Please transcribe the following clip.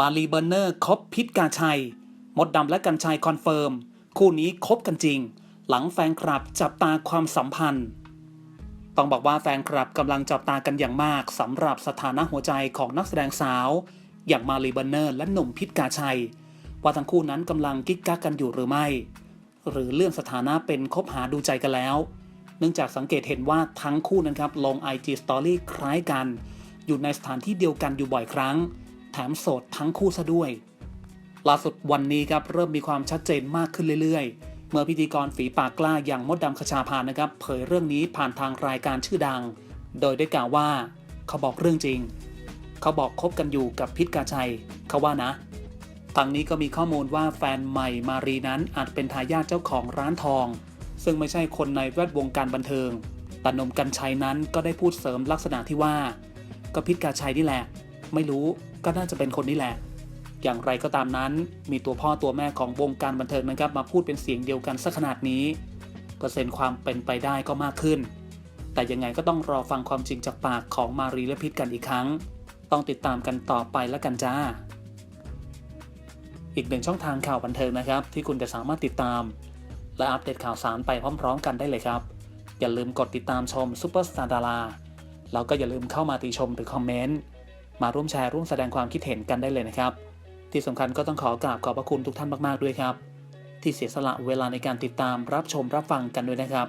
มารีเบอร์เนอร์คบพิษกาชัย มดดำและกันชัยคอนเฟิร์ม คู่นี้คบกันจริง หลังแฟนคลับจับตาความสัมพันธ์ ต้องบอกว่าแฟนคลับกำลังจับตากันอย่างมากสำหรับสถานะหัวใจของนักแสดงสาว อย่างมารีเบอร์เนอร์และหนุ่มพิษกาชัย ว่าทั้งคู่นั้นกำลังกิ๊กกักกันอยู่หรือไม่ หรือเลื่อนสถานะเป็นคบหาดูใจกันแล้ว เนื่องจากสังเกตเห็นว่าทั้งคู่นั้นครับลง IG Story คล้ายกัน อยู่ในสถานที่เดียวกันอยู่บ่อยครั้ง แถมโสดทั้งคู่ซะด้วย ล่าสุดวันนี้ครับเริ่มมีความชัดเจนมากขึ้นเรื่อยๆ เมื่อพิธีกรฝีปากกล้าอย่างมดดำคชาพานะครับเผยเรื่องนี้ผ่านทางรายการชื่อดัง โดยได้กล่าวว่า เขาบอกเรื่องจริง เขาบอกคบกันอยู่กับพิษกาชัย เขาว่านะทางนี้ก็มีข้อมูลว่าแฟนใหม่มารีนั้นอาจเป็นทายาทเจ้าของร้านทอง ซึ่งไม่ใช่คนในแวดวงการบันเทิงแต่นมกันชัยนั้นก็ได้พูดเสริมลักษณะที่ว่า ก็พิษกาชัยนี่แหละ ไม่รู้ ก็น่าจะเป็นคนนี้แหละ อย่างไรก็ตามนั้น มีตัวพ่อตัวแม่ของวงการบันเทิงนะครับ มาพูดเป็นเสียงเดียวกันสักขนาดนี้ เปอร์เซ็นต์ความเป็นไปได้ก็มากขึ้น แต่ยังไงก็ต้องรอฟังความจริงจากปากของมารีและพิษกันอีกครั้ง ต้องติดตามกันต่อไปแล้วกันจ้า อีกหนึ่งช่องทางข่าวบันเทิงนะครับ ที่คุณจะสามารถติดตาม และอัปเดตข่าวสารไปพร้อม ๆ กันได้เลยครับ อย่าลืมกดติดตามชมซูเปอร์สตาร์ดาราแล้วก็อย่าลืมเข้ามาติชมหรือคอมเมนต์ มาร่วมแชร์ร่วมแสดงความคิดเห็นกันได้เลยนะครับ ที่สำคัญก็ต้องขอกราบขอบพระคุณทุกท่านมากๆด้วยครับ ที่เสียสละเวลาในการติดตามรับชมรับฟังกันด้วยนะครับ